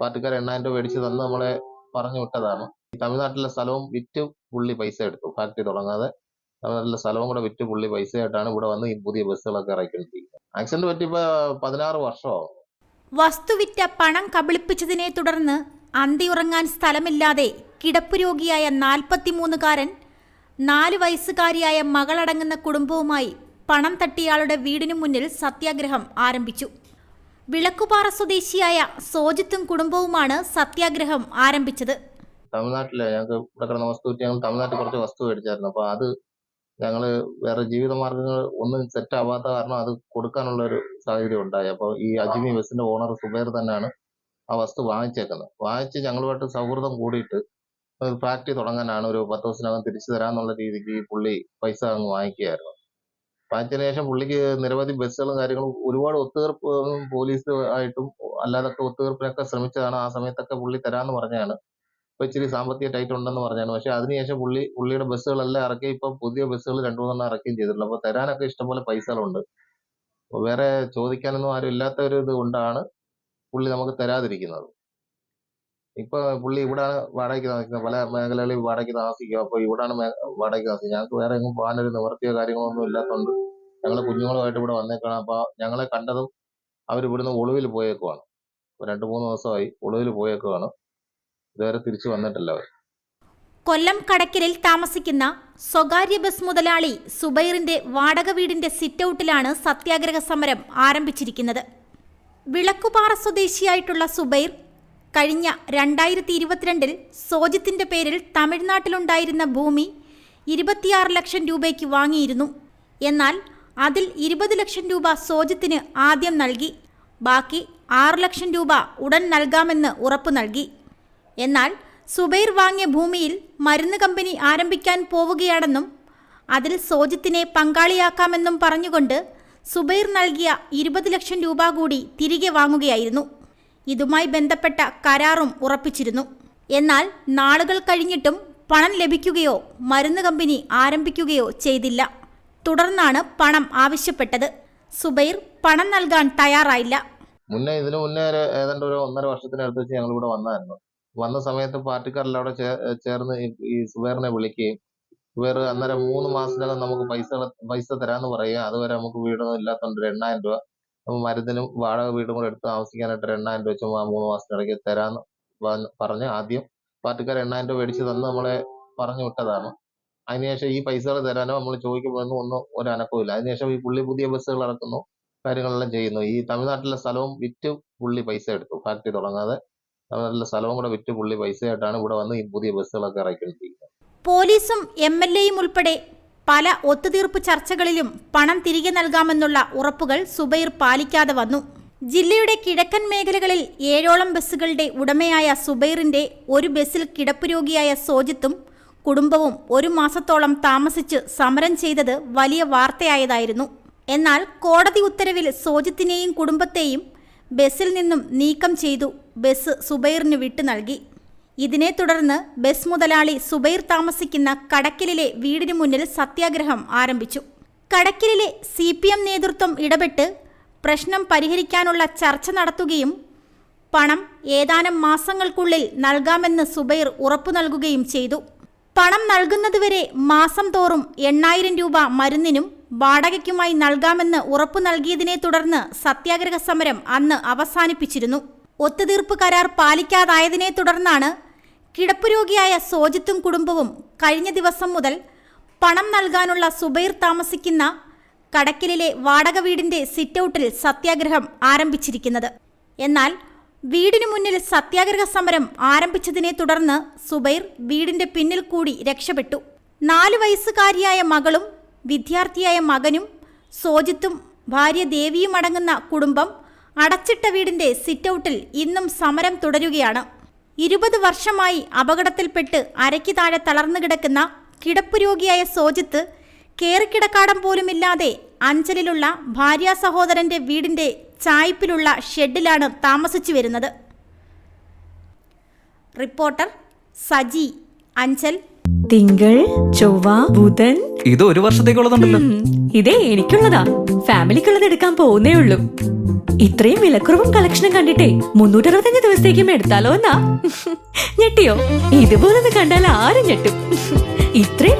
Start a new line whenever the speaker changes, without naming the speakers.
പാർട്ടിക്കാർ എണ്ണായിരം രൂപ മേടിച്ച് തന്ന് നമ്മളെ പറഞ്ഞു വിട്ടതാണ്. തമിഴ്നാട്ടിലെ സ്ഥലവും വിറ്റ് പുള്ളി പൈസ എടുത്തു. ഫാക്ടറി തുടങ്ങാതെ തമിഴ്നാട്ടിലെ സ്ഥലവും കൂടെ വിറ്റ് പുള്ളി പൈസയായിട്ടാണ് ഇവിടെ വന്ന് ഈ പുതിയ ബസ്സുകളൊക്കെ ഇറക്കിക്കൊണ്ടിരിക്കുന്നത് ആക്സിഡന്റ് പറ്റിയപ്പോ പതിനാറ് വർഷമാവും.
വസ്തുവിറ്റ പണം കബളിപ്പിച്ചതിനെ തുടർന്ന് അന്തിയുറങ്ങാൻ സ്ഥലമില്ലാതെ കിടപ്പ് രോഗിയായ നാൽപ്പത്തിമൂന്നുകാരൻ നാല് വയസ്സുകാരിയായ മകളടങ്ങുന്ന കുടുംബവുമായി പണം തട്ടിയാളുടെ വീടിനു മുന്നിൽ സത്യാഗ്രഹം ആരംഭിച്ചു. വിളക്കുപാറ സ്വദേശിയായ സോജിത്തും കുടുംബവുമാണ് സത്യാഗ്രഹം ആരംഭിച്ചത്.
തമിഴ്നാട്ടിലെ ഞങ്ങൾക്ക് ഇവിടെ കിടന്ന വസ്തു വിറ്റ് ഞങ്ങൾ തമിഴ്നാട്ടിൽ കുറച്ച് വസ്തു മേടിച്ചായിരുന്നു. അപ്പൊ അത് ഞങ്ങൾ വേറെ ജീവിത മാർഗങ്ങൾ ഒന്നും സെറ്റ് ആവാത്ത കാരണം അത് കൊടുക്കാനുള്ള ഒരു സാഹചര്യം ഉണ്ടായി. അപ്പൊ ഈ അജ്മി ബസിന്റെ ഓണർ സുബേർ തന്നെയാണ് ആ വസ്തു വാങ്ങിച്ചേക്കുന്നത്. വാങ്ങിച്ച് ഞങ്ങളുമായിട്ട് സൗഹൃദം കൂടിയിട്ട് ഫാക്ടറി തുടങ്ങാനാണ് ഒരു പത്ത് ദിവസത്തിനകം തിരിച്ചു തരാന്നുള്ള രീതിക്ക് പുള്ളി പൈസ അങ്ങ് വാങ്ങിക്കുകയായിരുന്നു. വാങ്ങിച്ചതിന് ശേഷം പുള്ളിക്ക് നിരവധി ബസ്സുകളും കാര്യങ്ങളും ഒരുപാട് ഒത്തുതീർപ്പ് പോലീസ് ആയിട്ടും അല്ലാതൊക്കെ ഒത്തുതീർപ്പിനൊക്കെ ശ്രമിച്ചതാണ്. ആ സമയത്തൊക്കെ പുള്ളി തരാന്ന് പറഞ്ഞാണ്. ഇപ്പൊ ഇച്ചിരി സാമ്പത്തിക ടൈറ്റ് ഉണ്ടെന്ന് പറഞ്ഞാണ്. പക്ഷെ അതിനുശേഷം പുള്ളി പുള്ളിയുടെ ബസ്സുകളെല്ലാം ഇറക്കി ഇപ്പൊ പുതിയ ബസ്സുകൾ രണ്ടു മൂന്നെണ്ണം ഇറക്കുകയും ചെയ്തിട്ടുള്ളു അപ്പൊ തരാനൊക്കെ ഇഷ്ടംപോലെ പൈസകളുണ്ട്. വേറെ ചോദിക്കാനൊന്നും ആരും ഇല്ലാത്ത ഒരു ഇത് കൊണ്ടാണ് പുള്ളി നമുക്ക് തരാതിരിക്കുന്നത്. ഇപ്പൊ പുള്ളി ഇവിടാണ് വാടകയ്ക്ക് താമസിക്കുന്നത്. പല മേഖലകളിൽ വാടകയ്ക്ക് താമസിക്കുക അപ്പൊ ഇവിടാണ് വാടകയ്ക്ക് താമസിക്കുന്നത്. ഞങ്ങൾക്ക് വേറെ എങ്ങും പോകാനൊരു നിവർത്തിയോ കാര്യങ്ങളോ ഒന്നും ഇല്ലാത്തതുകൊണ്ട് ഞങ്ങൾ കുഞ്ഞുങ്ങളുമായിട്ട് ഇവിടെ വന്നേക്കാണ്. അപ്പൊ ഞങ്ങളെ കണ്ടതും അവർ ഇവിടുന്ന് ഒളിവിൽ പോയേക്കുവാണ്. രണ്ടു മൂന്ന് ദിവസമായി ഒളിവിൽ പോയേക്കുവാണ്. ഇതുവരെ തിരിച്ചു വന്നിട്ടില്ല അവർ
കൊല്ലം കടക്കലിൽ താമസിക്കുന്ന സ്വകാര്യ ബസ് മുതലാളി സുബൈറിന്റെ വാടക വീടിന്റെ സിറ്റൌട്ടിലാണ് സത്യാഗ്രഹ സമരം ആരംഭിച്ചിരിക്കുന്നത്. വിളക്കുപാറ സ്വദേശിയായിട്ടുള്ള സുബൈർ കഴിഞ്ഞ രണ്ടായിരത്തി ഇരുപത്തിരണ്ടിൽ സോജിത്തിന്റെ പേരിൽ തമിഴ്നാട്ടിലുണ്ടായിരുന്ന ഭൂമി ഇരുപത്തിയാറ് ലക്ഷം രൂപയ്ക്ക് വാങ്ങിയിരുന്നു. എന്നാൽ അതിൽ ഇരുപത് ലക്ഷം രൂപ സോജിത്തിന് ആദ്യം നൽകി. ബാക്കി ആറ് ലക്ഷം രൂപ ഉടൻ നൽകാമെന്ന് ഉറപ്പു നൽകി. എന്നാൽ സുബൈർ വാങ്ങിയ ഭൂമിയിൽ മരുന്ന് കമ്പനി ആരംഭിക്കാൻ പോവുകയാണെന്നും അതിൽ സോജിത്തിനെ പങ്കാളിയാക്കാമെന്നും പറഞ്ഞുകൊണ്ട് സുബൈർ നൽകിയ ഇരുപത് ലക്ഷം രൂപ കൂടി തിരികെ വാങ്ങുകയായിരുന്നു. ഇതുമായി ബന്ധപ്പെട്ട കരാറും ഉറപ്പിച്ചിരുന്നു. എന്നാൽ നാളുകൾ കഴിഞ്ഞിട്ടും പണം ലഭിക്കുകയോ മരുന്ന് കമ്പനി ആരംഭിക്കുകയോ ചെയ്തില്ല. തുടർന്നാണ് പണം ആവശ്യപ്പെട്ടത്. സുബൈർ പണം നൽകാൻ തയ്യാറായില്ല.
മുന്നേ ഇതിനു മുന്നേ ഏതാണ്ട് ഒരു ഒന്നര വർഷത്തിനടുത്ത് വെച്ച് ഞങ്ങൾ ഇവിടെ വന്നായിരുന്നു. വന്ന സമയത്ത് പാർട്ടിക്കാരെല്ലാം അവിടെ ചേർന്ന് ഈ- സുബൈറിനെ വിളിക്കുകയും സുബൈർ അന്നേരം മൂന്ന് മാസത്തിനകം നമുക്ക് പൈസ പൈസ തരാന്ന് പറയുക. അതുവരെ നമുക്ക് വീടൊന്നും ഇല്ലാത്തതുകൊണ്ട് എണ്ണായിരം രൂപ മരുന്നിനും വാടക വീടും കൂടെ എടുത്ത് താമസിക്കാനായിട്ട് എണ്ണായിരം രൂപ വെച്ച് മൂന്ന് മാസത്തിനിടയ്ക്ക് തരാന്ന് പറഞ്ഞ് ആദ്യം പാർട്ടിക്കാർ എണ്ണായിരം രൂപ മേടിച്ച് തന്ന് നമ്മളെ പറഞ്ഞു വിട്ടതാണ്. അതിനുശേഷം ഈ പൈസ തരാനോ നമ്മൾ ചോദിക്കുമ്പോഴൊന്നും ഒന്നും ഒരു അനക്കവും അതിനുശേഷം ഈ പുള്ളി പുതിയ ബസ്സുകൾ ഇറക്കുന്നു കാര്യങ്ങളെല്ലാം ചെയ്യുന്നു. ഈ തമിഴ്നാട്ടിലെ സ്ഥലവും വിറ്റ് പുള്ളി പൈസ എടുത്തു ഫാക്ടറി തുടങ്ങാതെ തമിഴ്നാട്ടിലെ സ്ഥലവും കൂടെ വിറ്റ് പുള്ളി പൈസയായിട്ടാണ് ഇവിടെ വന്ന് ഈ പുതിയ ബസ്സുകളൊക്കെ ഇറക്കിക്കൊണ്ടിരിക്കുന്നത്.
പോലീസും എം എൽ എയും ഉൾപ്പെടെ പല ഒത്തുതീർപ്പ് ചർച്ചകളിലും പണം തിരികെ നൽകാമെന്നുള്ള ഉറപ്പുകൾ സുബൈർ പാലിക്കാതെ വന്നു. ജില്ലയുടെ കിഴക്കൻ മേഖലകളിൽ ഏഴോളം ബസ്സുകളുടെ ഉടമയായ സുബൈറിന്റെ ഒരു ബസ്സിൽ കിടപ്പ് രോഗിയായ സോജിത്തും കുടുംബവും ഒരു മാസത്തോളം താമസിച്ച് സമരം ചെയ്തത് വലിയ വാർത്തയായതായിരുന്നു. എന്നാൽ കോടതി ഉത്തരവിൽ സോജിത്തിനെയും കുടുംബത്തെയും ബസ്സിൽ നിന്നും നീക്കം ചെയ്തു ബസ് സുബൈറിന് വിട്ടു നൽകി. ഇതിനെ തുടർന്ന് ബസ് മുതലാളി സുബൈർ താമസിക്കുന്ന കടക്കലിലെ വീടിന് മുന്നിൽ സത്യാഗ്രഹം ആരംഭിച്ചു. കടക്കലിലെ സി നേതൃത്വം ഇടപെട്ട് പ്രശ്നം പരിഹരിക്കാനുള്ള ചർച്ച നടത്തുകയും പണം ഏതാനും മാസങ്ങൾക്കുള്ളിൽ നൽകാമെന്ന് സുബൈർ ഉറപ്പു നൽകുകയും ചെയ്തു. പണം നൽകുന്നതുവരെ മാസം തോറും എണ്ണായിരം രൂപ മരുന്നിനും വാടകയ്ക്കുമായി നൽകാമെന്ന് ഉറപ്പു നൽകിയതിനെ തുടർന്ന് സത്യാഗ്രഹ സമരം അന്ന് അവസാനിപ്പിച്ചിരുന്നു. ഒത്തുതീർപ്പ് കരാർ പാലിക്കാതായതിനെ തുടർന്നാണ് കിടപ്പ് രോഗിയായ സോജിത്തും കുടുംബവും കഴിഞ്ഞ ദിവസം മുതൽ പണം നൽകാനുള്ള സുബൈർ താമസിക്കുന്ന കടക്കലിലെ വാടക വീടിന്റെ സിറ്റൌട്ടിൽ സത്യാഗ്രഹം ആരംഭിച്ചിരിക്കുന്നത്. എന്നാൽ വീടിനു മുന്നിൽ സത്യാഗ്രഹ സമരം ആരംഭിച്ചതിനെ തുടർന്ന് സുബൈർ വീടിന്റെ പിന്നിൽ കൂടി രക്ഷപ്പെട്ടു. നാലു വയസ്സുകാരിയായ മകളും വിദ്യാർത്ഥിയായ മകനും സോജിത്തും ഭാര്യ ദേവിയും അടങ്ങുന്ന കുടുംബം അടച്ചിട്ട വീടിന്റെ സിറ്റൌട്ടിൽ ഇന്നും സമരം തുടരുകയാണ്. ഇരുപത് വർഷമായി അപകടത്തിൽപ്പെട്ട് അരയ്ക്ക് താഴെ തളർന്നു കിടക്കുന്ന കിടപ്പുരോഗിയായ സോജിത്ത് കേറിക്കിടക്കാടം പോലുമില്ലാതെ അഞ്ചലിലുള്ള ഭാര്യാ സഹോദരന്റെ വീടിന്റെ ചായ്പിലുള്ള ഷെഡിലാണ് താമസിച്ചു വരുന്നത്. റിപ്പോർട്ടർ സജി അഞ്ചൽ.
തിങ്കൾ ചൊവ്വ ബുധൻ.
ഇത് ഒരു വർഷത്തേക്കുള്ളതുണ്ടല്ലോ.
ഇതേ എനിക്കുള്ളതാ. ഫാമിലിക്കുള്ളത് എടുക്കാൻ പോകുന്നേ ഉള്ളൂ. ഇത്രയും വിലക്കുറവും കളക്ഷനും കണ്ടിട്ടേ മുന്നൂറ്ററുപത്തഞ്ച് ദിവസത്തേക്കും എടുത്താലോ എന്നാ? ഞെട്ടിയോ? ഇതുപോലൊന്ന് കണ്ടാൽ ആരും ഞെട്ടും. ഇത്രയും